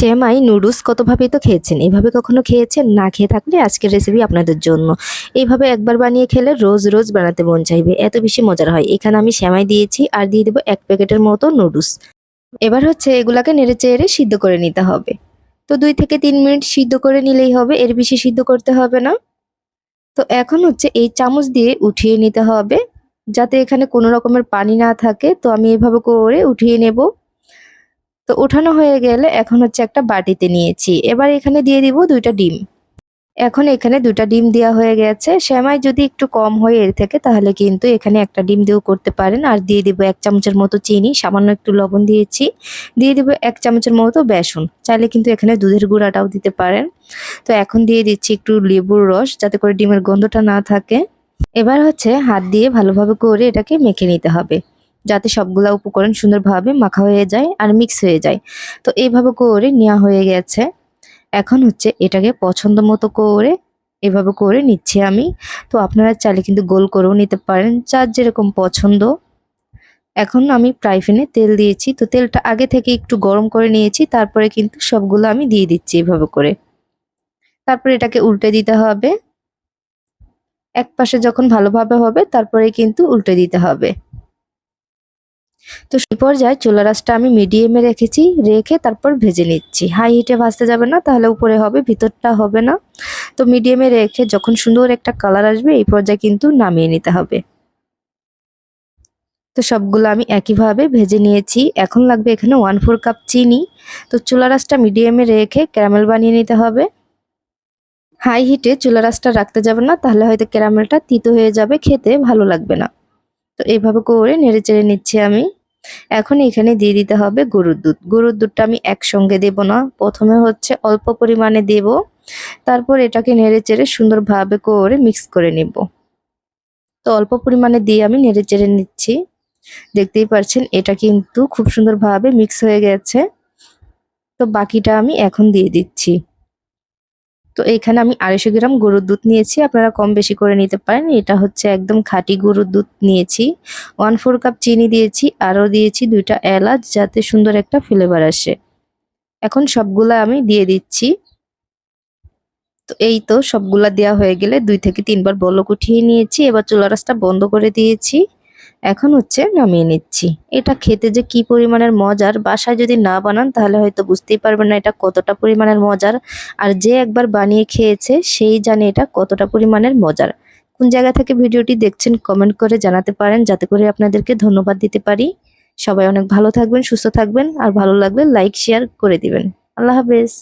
সেমাই, noodles কতভাবেই তো খেয়েছেন। এভাবে কখনো খেয়েছেন? না খেয়ে থাকলে আজকের রেসিপি আপনাদের জন্য। এইভাবে একবার বানিয়ে খেলে রোজ রোজ বানাতে মন চাইবে। এত বেশি মজার হয়। এখানে আমি সেমাই দিয়েছি আর দিয়ে দেবো এক প্যাকেটের মতো নুডলস। এবার হচ্ছে এগুলাকে নেড়ে চেড়ে সিদ্ধ করে নিতে হবে। তো দুই থেকে তিন মিনিট সিদ্ধ করে নিলেই হবে। এর বেশি সিদ্ধ করতে হবে না। তো এখন হচ্ছে এই চামচ দিয়ে উঠিয়ে নিতে হবে। যাতে এখানে কোনো রকমের পানি না থাকে। তো আমি এভাবে করে উঠিয়ে নেব। তো ওঠানো হয়ে গেলে এখন হচ্ছে একটা বাটিতে নিয়েছি। এবার এখানে দিয়ে দিব দুইটা ডিম। এখন এখানে দুটা ডিম দেওয়া হয়ে গেছে। সেমাই যদি একটু কম হয় এর থেকে তাহলে কিন্তু এখানে একটা ডিম দিয়েও করতে পারেন। আর দিয়ে দিব এক চামচের মতো চিনি, সামান্য একটু লবণ দিয়েছি। দিয়ে দিব এক চামচের মতো বেসন। চাইলে কিন্তু এখানে দুধের গুঁড়াটাও দিতে পারেন। তো এখন দিয়ে দিচ্ছি একটু লেবুর রস যাতে করে ডিমের গন্ধটা না থাকে। এবার হচ্ছে হাত দিয়ে ভালোভাবে করে এটাকে মেখে নিতে হবে। যাতে সবগুলা উপকরণ সুন্দরভাবে মাখা হয়ে যায় আর মিক্স হয়ে যায়। তো এইভাবে করে নেওয়া হয়ে গেছে। এখন হচ্ছে এটাকে পছন্দ মতো করে এভাবে করে নিচ্ছি আমি। তো আপনারা চাইলে কিন্তু গোল করেও নিতে পারেন, যার যেরকম পছন্দ। এখন আমি প্রাইফেনে তেল দিয়েছি। তো তেলটা আগে থেকে একটু গরম করে নিয়েছি, তারপরে কিন্তু সবগুলো আমি দিয়ে দিচ্ছি এভাবে করে। তারপরে এটাকে উল্টে দিতে হবে। এক পাশে যখন ভালোভাবে হবে, তারপরে কিন্তু উল্টে দিতে হবে। তো সেই পর্যায়ে চুলা রাসটা আমি মিডিয়ামে রেখেছি, রেখে তারপর ভেজে নিচ্ছি। হাই হিটে ভাজতে যাবে না, তাহলে উপরে হবে, ভিতরটা হবে না। তো মিডিয়ামে রেখে যখন সুন্দর একটা কালার আসবে, এই পর্যায়ে কিন্তু নামিয়ে নিতে হবে। তো সবগুলো আমি একইভাবে ভেজে নিয়েছি। এখন লাগবে এখানে ওয়ান ফোর কাপ চিনি। তো চুলা রাসটা মিডিয়ামে রেখে ক্যারামেল বানিয়ে নিতে হবে। হাই হিটে চুলা রাসটা রাখতে যাবে না, তাহলে হয়তো ক্যারামেলটা তিতো হয়ে যাবে, খেতে ভালো লাগবে না। তো এইভাবে করে নেড়ে চেড়ে নিচ্ছি আমি। এখন এখানে দিয়ে দিতে হবে গরুর দুধ। গরুর দুধটা আমি একসঙ্গে দেব না। প্রথমে হচ্ছে অল্প পরিমাণে দেব। তারপর এটাকে নেড়ে চেড়ে সুন্দরভাবে করে মিক্স করে নেব। তো অল্প পরিমাণে দিয়ে আমি নেড়ে চেড়ে নিচ্ছি। দেখতেই পাচ্ছেন এটা কিন্তু খুব সুন্দরভাবে মিক্স হয়ে গেছে। তো বাকিটা আমি এখন দিয়ে দিচ্ছি। তো এখানে আমি আড়াইশো গ্রাম গরুর দুধ নিয়েছি। আপনারা কম বেশি করে নিতে পারেন। এটা হচ্ছে একদম খাঁটি গরুর দুধ নিয়েছি। ওয়ান ফোর কাপ চিনি দিয়েছি, আরও দিয়েছি দুইটা এলাচ যাতে সুন্দর একটা ফ্লেভার আসে। এখন সবগুলা আমি দিয়ে দিচ্ছি। তো এই তো সবগুলা দেওয়া হয়ে গেলে দুই থেকে তিনবার বলক উঠিয়ে নিয়েছি। এবার চুলা রাসটা বন্ধ করে দিয়েছি। এখন হচ্ছে নামিয়ে নিচ্ছি। এটা খেতে যে কি পরিমাণের মজার, বাসায় যদি না বানান তাহলে হয়তো বুঝতেই পারবেন না এটা কতটা পরিমাণের মজার। আর যে একবার বানিয়ে খেয়েছে সেই জানে এটা কতটা পরিমাণের মজার। কোন জায়গা থেকে ভিডিওটি দেখছেন কমেন্ট করে জানাতে পারেন, যাতে করে আপনাদেরকে ধন্যবাদ দিতে পারি। সবাই অনেক ভালো থাকবেন, সুস্থ থাকবেন, আর ভালো লাগলে লাইক, শেয়ার করে দিবেন। আল্লাহ হাফেজ।